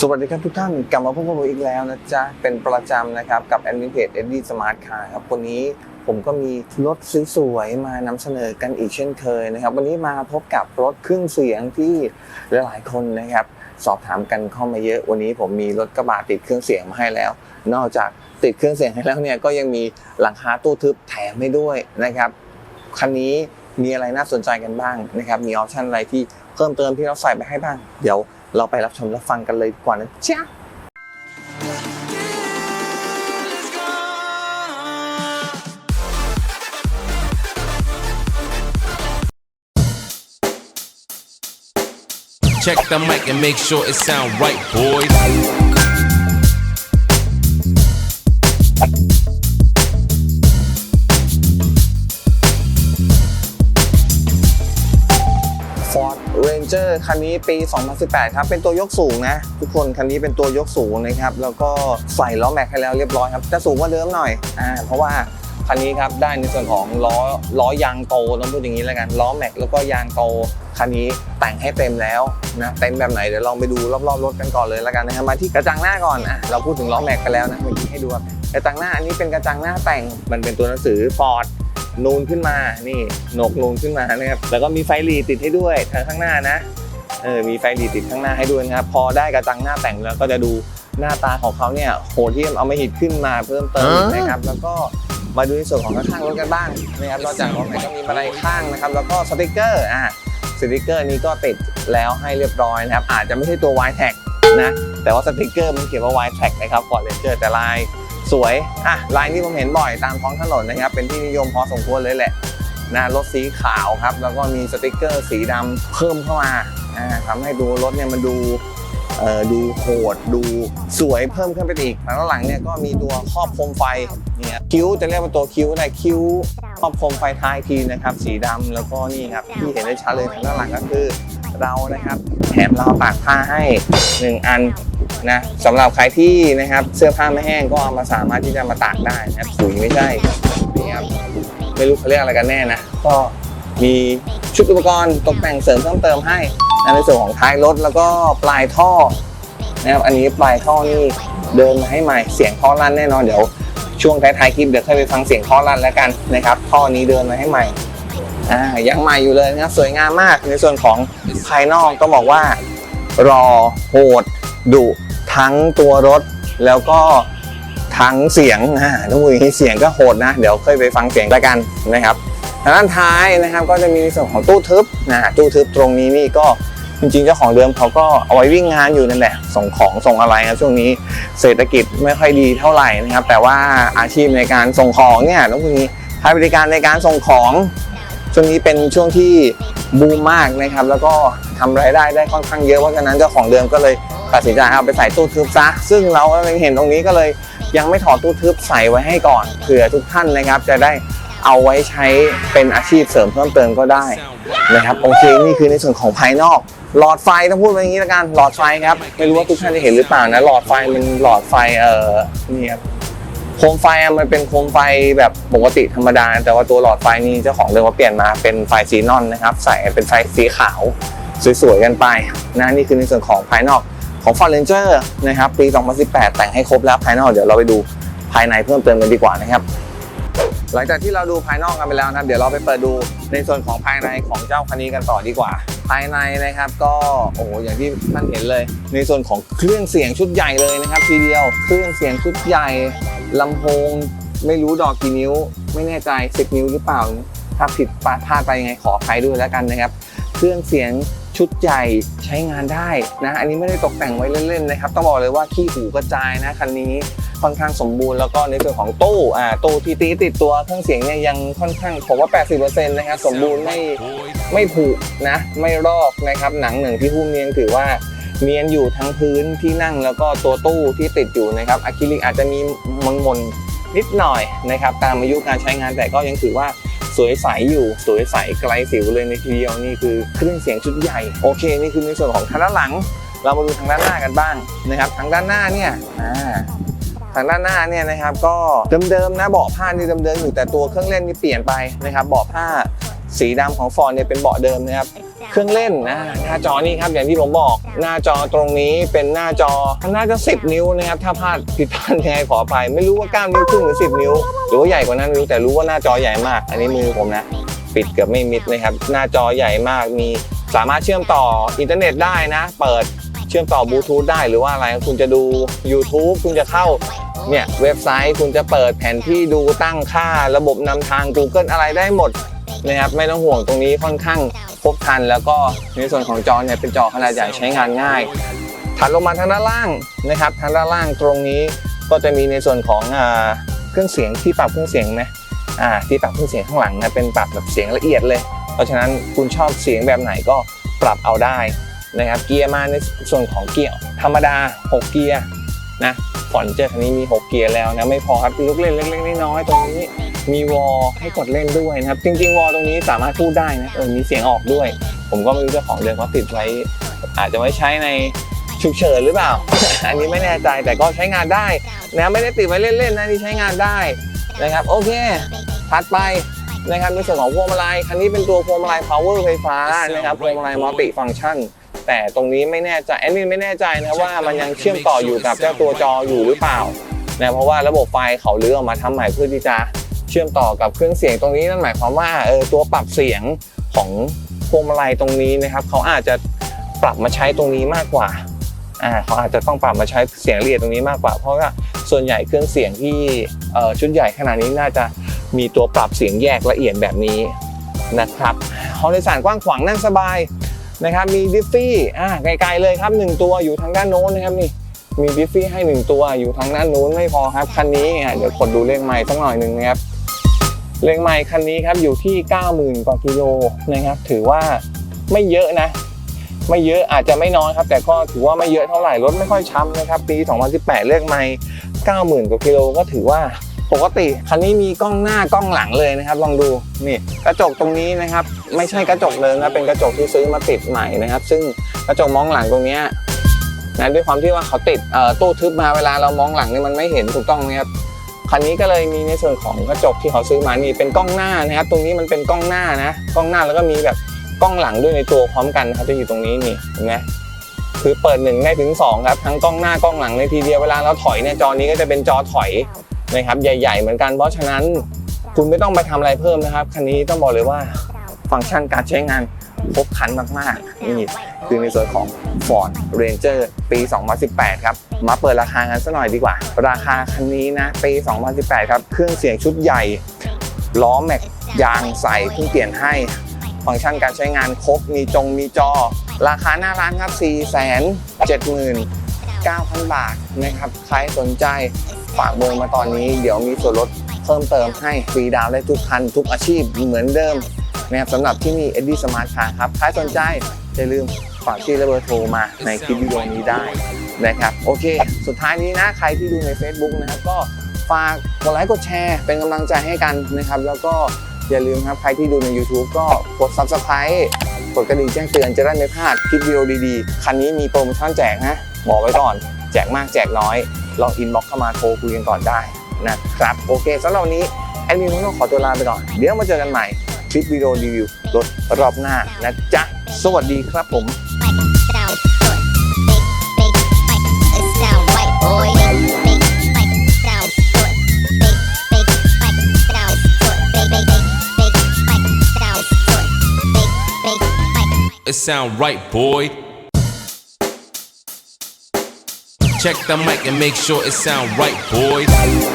สวัสดีครับทุกท่านกลับมาพบกับผมอีกแล้วนะจ๊ะ เป็นประจำนะครับ กับแอดมินเพจเอ็ดดี้สมาร์ทคาร์ครับวันนี้ผมก็มีรถสวยๆมานำเสนอกันอีกเช่นเคยนะครับ วันนี้มาพบกับรถเครื่องเสียงที่หลายๆคนนะครับ สอบถามกันเข้ามาเยอะ วันนี้ผมมีรถกระบะติดเครื่องเสียงมาให้แล้ว นอกจากติดเครื่องเสียงให้แล้วเนี่ยก็ยังมีหลังคาตู้ทึบแถมให้ด้วยนะครับคันนี้มีอะไรน่าสนใจกันบ้างนะครับ มีออปชันอะไรที่เพิ่มเติมที่เราใส่ไปให้บ้าง เดี๋ยว เราไปรับชมรับฟังกันเลยดีกว่านะจ๊ะ Check the mic and make sure it sound right, boys. เจอร์คันนี้ปี 2018 ครับ เป็นตัวยกสูงนะ ทุกคนคันนี้เป็นตัวยกสูงนะครับ แล้วก็ใส่ล้อแม็กให้แล้วเรียบร้อยครับจะสูงกว่าเดิมหน่อยอ่าเพราะว่าคันนี้ครับได้ในส่วนของล้อล้อยางโตต้องพูดอย่างนี้แล้วกันล้อแม็กแล้วก็ยางโตคันนี้แต่งให้เต็มแล้วนะเต็มแบบไหนเดี๋ยวลองไปดูรอบๆรถกันก่อนเลยแล้วกันนะครับมาที่กระจังหน้าก่อนอะเราพูดถึงล้อแม็กกันแล้วนะเมื่อกี้ให้ดูครับกระจังหน้าอันนี้เป็นกระจังหน้าแต่งมันเป็นตัวหนังสือ Ford นูนขึ้นมา นี่โหนกนูนขึ้นมานะครับ แล้วก็มีไฟหลีติดให้ด้วยทางข้างหน้านะ เออ มีไฟหลีติดข้างหน้าให้ด้วยนะครับ พอได้กระจังหน้าแต่งแล้วก็จะดูหน้าตาของเขาเนี่ยโหดที่เอามาหิดขึ้นมาเพิ่มเติมนะครับ แล้วก็มาดูในส่วนของข้างๆรถกันบ้างนะครับ นอกจากรถไหนก็มีบันไดข้างนะครับ แล้วก็สติกเกอร์อะสติกเกอร์นี้ก็ติดแล้วให้เรียบร้อยนะครับ อาจจะไม่ใช่ตัว y t a g นะ แต่ว่าสติกเกอร์มันเขียนว่า y t a g นะครับ Ford Ranger แต่ลายสวยอะลายนี้ผมเห็นบ่อยตามท้องถนนนะครับ เป็นที่นิยมพอสมควรเลยแหละนะรถสีขาวครับ แล้วก็มีสติกเกอร์สีดำเพิ่มเข้ามาอ่าทำให้ดูรถเนี่ยมันดูเออดูโหดดูสวยเพิ่มขึ้นไปอีกแล้วหลังเนี่ยก็มีตัวครอบโคมไฟเนี่ยคิ้วจะเรียกว่าตัวคิ้วได้คิ้วครอบโคมไฟท้ายทีนะครับ สีดำแล้วก็นี่ครับที่เห็นได้ชัดเลยทางด้านหลังก็คือเรานะครับ แถมเราตากผ้าให้หนึ่งอัน นะสำหรับใครที่นะครับเสื้อผ้าไม่แห้งก็เอามาสามารถที่จะมาตากได้นะครับถุยไม่ใช่นี่ครับไม่รู้เขาเรียกอะไรกันแน่นะก็มีชุดอุปกรณ์ตกแต่งเสริมเพิ่มเติมให้นะในส่วนของท้ายรถแล้วก็ปลายท่อนะครับอันนี้ปลายท่อนี่เดินมาให้ใหม่เสียงท่อลั่นแน่นอนเดี๋ยวช่วงท้ายๆคลิปเดี๋ยวค่อยไปฟังเสียงท่อลั่นแล้วกันนะครับท่อนี้เดินมาให้ใหม่อ่ายังใหม่อยู่เลยนะสวยงามมากในส่วนของภายนอกต้องบอกว่ารอโหดดุ ทั้งตัวรถแล้วก็ทั้งเสียงอ่าต้องพูดอย่างนี้เสียงก็โหดนะ เดี๋ยวค่อยไปฟังเสียงแล้วกันนะครับทางด้านท้ายนะครับก็จะมีในส่วนของตู้ทึบนะตู้ทึบตรงนี้นี่ก็จริงๆเจ้าของเดิมเขาก็เอาไว้วิ่งงานอยู่นั่นแหละ ส่งของส่งอะไรนะช่วงนี้เศรษฐกิจไม่ค่อยดีเท่าไหร่นะครับ แต่ว่าอาชีพในการส่งของเนี่ยต้องพูดนี้ให้บริการในการส่งของช่วงนี้เป็นช่วงที่บูมมากนะครับ แล้วก็ทำรายได้ได้ค่อนข้างเยอะเพราะฉะนั้นเจ้าของเดิมก็เลย ตัดสินใจเอาไปใส่ตู้ทึบซะซึ่งเราเห็นตรงนี้ก็เลยยังไม่ถอดตู้ทึบใส่ไว้ให้ก่อนเผื่อทุกท่านนะครับ จะได้เอาไว้ใช้เป็นอาชีพเสริมเพิ่มเติมก็ได้นะครับโอเคนี่คือในส่วนของภายนอก หลอดไฟต้องพูดไปอย่างนี้ละกันหลอดไฟครับไม่รู้ว่าทุกท่านจะเห็นหรือเปล่านะหลอดไฟมันหลอดไฟเอ่อนี่ครับโคมไฟมันเป็นโคมไฟแบบปกติธรรมดา แต่ว่าตัวหลอดไฟนี่เจ้าของเดิมว่าเปลี่ยนมาเป็นไฟซีนอนนะครับ ใส่เป็นไฟสีขาวสวยๆกันไปนะนี่คือในส่วนของภายนอก ของ Ford Ranger นะครับปี 2018 แต่งให้ครบแล้วภายนอกเดี๋ยวเราไปดูภายในเพิ่มเติมกันดีกว่านะครับ หลังจากที่เราดูภายนอกกันไปแล้วนะครับ เดี๋ยวเราไปเปิดดูในส่วนของภายในของเจ้าคันนี้กันต่อดีกว่า ภายในนะครับก็โอ้โหอย่างที่ท่านเห็นเลย ในส่วนของเครื่องเสียงชุดใหญ่เลยนะครับ ทีเดียวเครื่องเสียงชุดใหญ่ลำโพง ไม่รู้ดอกกี่นิ้ว ไม่แน่ใจ10นิ้วหรือเปล่า ถ้าผิดพลาดไปยังไงขออภัยด้วยแล้วกันนะครับ เครื่องเสียง ชุดใหญ่ใช้งานได้นะอันนี้ไม่ได้ตกแต่งไว้เล่นๆนะครับต้องบอกเลยว่าขี้หูกระจายนะคันนี้ค่อนข้างสมบูรณ์แล้วก็ในส่วนของตู้อ่าตู้ที่ตีติดตัวเครื่องเสียงเนี่ยยังค่อนข้างผมว่า 80%นะครับสมบูรณ์ไม่ไม่ผุนะไม่รอกนะครับหนังหนึ่งที่หุ้มเนียงถือว่าเนียนอยู่ทั้งพื้นที่นั่งแล้วก็ตัวตู้ที่ติดอยู่นะครับอะคริลิกอาจจะมีมนมนนิดหน่อยนะครับตามอายุการใช้งานแต่ก็ยังถือว่า สวยใสอยู่สวยใสไกลสิวเลยในทีเดียวนี่คือเครื่องเสียงชุดใหญ่โอเคนี่คือในส่วนของทางด้านหลัง เรามาดูทางด้านหน้ากันบ้างนะครับทางด้านหน้าเนี่ยอ่าทางด้านหน้าเนี่ยนะครับก็เดิมๆนะเบาะผ้านี่เดิมๆอยู่แต่ตัวเครื่องเล่นนี่เปลี่ยนไปนะครับเบาะผ้าสีดำของฟอร์ดเนี่ยเป็นเบาะเดิมนะครับ เครื่องเล่นนะหน้าจอนี่ครับอย่างที่ผมบอกหน้าจอตรงนี้เป็นหน้าจอน่าจะ10 นิ้วนะครับถ้าพลาดผิดพลาดยังไงขอไปไม่รู้ว่า 9 นิ้วครึ่งหรือ 10 นิ้ว หรือว่าใหญ่กว่านั้นไม่รู้แต่รู้ว่าหน้าจอใหญ่มาก อันนี้มือผมนะ ปิดเกือบไม่มิดนะครับหน้าจอใหญ่มากมีสามารถเชื่อมต่ออินเทอร์เน็ตได้นะ เปิดเชื่อมต่อบลูทูธได้หรือว่าอะไรคุณจะดู YouTube คุณจะเข้าเนี่ยเว็บไซต์คุณจะเปิดแผนที่ดูตั้งค่าระบบนำทาง Google อะไรได้หมดนะครับไม่ต้องห่วงตรงนี้ค่อนข้าง ครบครัน แล้วก็ในส่วนของจอเนี่ยเป็นจอขนาดใหญ่ใช้งานง่าย ถัดลงมาทางด้านล่างนะครับ ทางด้านล่างตรงนี้ก็จะมีในส่วนของอ่าเครื่องเสียงที่ปรับเครื่องเสียงนะอ่าที่ปรับเครื่องเสียงข้างหลังนะเป็นปรับแบบเสียงละเอียดเลย เพราะฉะนั้นคุณชอบเสียงแบบไหนก็ปรับเอาได้นะครับ เกียร์มาในส่วนของเกียร์ธรรมดา 6 เกียร์นะฟอนเจอร์คันนี้มี 6 เกียร์แล้วนะไม่พอครับลูกเล่นเล็กๆน้อยๆตรงนี้ มีวอลให้กดเล่นด้วยนะครับ จริง ๆ วอลตรงนี้สามารถพูดได้นะเออมีเสียงออกด้วย ผมก็ไม่รู้เจ้าของเดิมเขาติดไว้ อาจจะไว้ใช้ในฉุกเฉินหรือเปล่า อันนี้ไม่แน่ใจแต่ก็ใช้งานได้นะไม่ได้ติดไว้เล่นๆนะนี่ใช้งานได้นะครับโอเคถัดไปนะครับในส่วนของพวงมาลัยคันนี้เป็นตัวพวงมาลัย power ไฟฟ้านะครับพวงมาลัยมัลติฟัง c t ชันแต่ตรงนี้ไม่แน่ใจแอนนี่ไม่แน่ใจนะว่ามันยังเชื่อมต่ออยู่กับเจ้าตัวจออยู่หรือเปล่านะเพราะว่าระบบไฟเขาเลือกออกมาทำใหม่เพื่อที่จะ เชื่อมต่อกับเครื่องเสียงตรงนี้นั่นหมายความว่าเออตัวปรับเสียงของพวงมาลัยตรงนี้นะครับเขาอาจจะปรับมาใช้ตรงนี้มากกว่าอ่าเขาอาจจะต้องปรับมาใช้เสียงละเอียดตรงนี้มากกว่า เพราะว่าส่วนใหญ่เครื่องเสียงที่เอ่อชุดใหญ่ขนาดนี้น่าจะมีตัวปรับเสียงแยกละเอียดแบบนี้นะครับห้องโดยสารกว้างขวางนั่งสบายนะครับมีดิฟฟี่อ่าไกลๆเลยครับหนึ่งตัวอยู่ทางด้านโน้นนะครับนี่มีบิฟฟี่ให้ 1 ตัวอยู่ทางด้านนู้นไม่พอครับคันนี้อะเดี๋ยวกดดูเลขไมล์สักหน่อยหนึ่งนะครับ เลขไมล์คันนี้ครับอยู่ที่ 90,000 กว่ากิโลนะครับ ถือว่าไม่เยอะนะ ไม่เยอะอาจจะไม่น้อยครับ แต่ก็ถือว่าไม่เยอะเท่าไหร่รถไม่ค่อยช้ำนะครับ ปี 2018 เลขไมล์90,000 กว่ากิโลก็ถือว่าปกติคันนี้มีกล้องหน้ากล้องหลังเลยนะครับ ลองดูนี่กระจกตรงนี้นะครับ ไม่ใช่กระจกเดิมนะเป็นกระจกที่ซื้อมาติดใหม่นะครับ ซึ่งกระจกมองหลังตรงเนี้ยนะด้วยความที่ว่าเขาติดตู้ทึบมาเวลาเรามองหลังเนี่ยมันไม่เห็นถูกต้องไหมครับ คันนี้ก็เลยมีในส่วนของกระจกที่เขาซื้อมานี่เป็นกล้องหน้านะครับ ตรงนี้มันเป็นกล้องหน้านะ กล้องหน้าแล้วก็มีแบบกล้องหลังด้วยในตัวพร้อมกันครับจะอยู่ตรงนี้นี่เห็นไหมคือเปิดหนึ่งได้ถึงสองครับทั้งกล้องหน้ากล้องหลังในทีเดียวเวลาเราถอยเนี่ยจอนี้ก็จะเป็นจอถอยนะครับใหญ่ ๆ เหมือนกันเพราะฉะนั้น คุณไม่ต้องไปทำอะไรเพิ่มนะครับคันนี้ต้องบอกเลยว่าฟังก์ชันการใช้งาน ครบคันมากๆนี่คือในส่วนของ Ford Ranger ปี 2018 ครับ มาเปิดราคากันสักหน่อยดีกว่า ราคาคันนี้นะ ปี 2018 ครับ เครื่องเสียงชุดใหญ่ ล้อแม็กยางใสเพิ่งเปลี่ยนให้ ฟังก์ชันการใช้งานครบ มีจงมีจอ ราคาหน้าร้านครับ 479,000 บาทนะครับ ใครสนใจฝากเบอร์มาตอนนี้ เดี๋ยวมีส่วนลดเพิ่มเติมให้ฟรีดาวน์ได้ทุกคัน ทุกอาชีพเหมือนเดิม นะครับสำหรับที่นี่ Eddie Smart Car ครับใครสนใจอย่าลืมฝากชื่อและเบอร์โทรมาในคลิปวิดีโอนี้ได้นะครับโอเค สุดท้ายนี้นะใครที่ดูใน Facebook นะครับก็ฝากกดไลค์กดแชร์เป็นกำลังใจให้กันนะครับ แล้วก็อย่าลืมครับใครที่ดูใน YouTube ก็กด Subscribe กดกระดิ่งแจ้งเตือนจะได้ไม่พลาดคลิปวิดีโอดีๆ คันนี้มีโปรโมชั่นแจกนะบอกไว้ก่อน แจกมากแจกน้อย ลองอินบ็อกเข้ามาโทรคุยกันก่อนได้นะครับ โอเคสำหรับวันนี้แอดมินต้องขอตัวลาไปก่อน เดี๋ยวมาเจอกันใหม่ คลิปวิดีโอรีวิวรถรอบหน้านะจ๊ะ สวัสดีครับผม sound good. Big, big, like it sound white boy. Big, like sound good. Big, big, like sound good. Big, big, big, big, like sound good. Big, big, like. It sound right, boy. Check the mic and make sure it sound right, boy.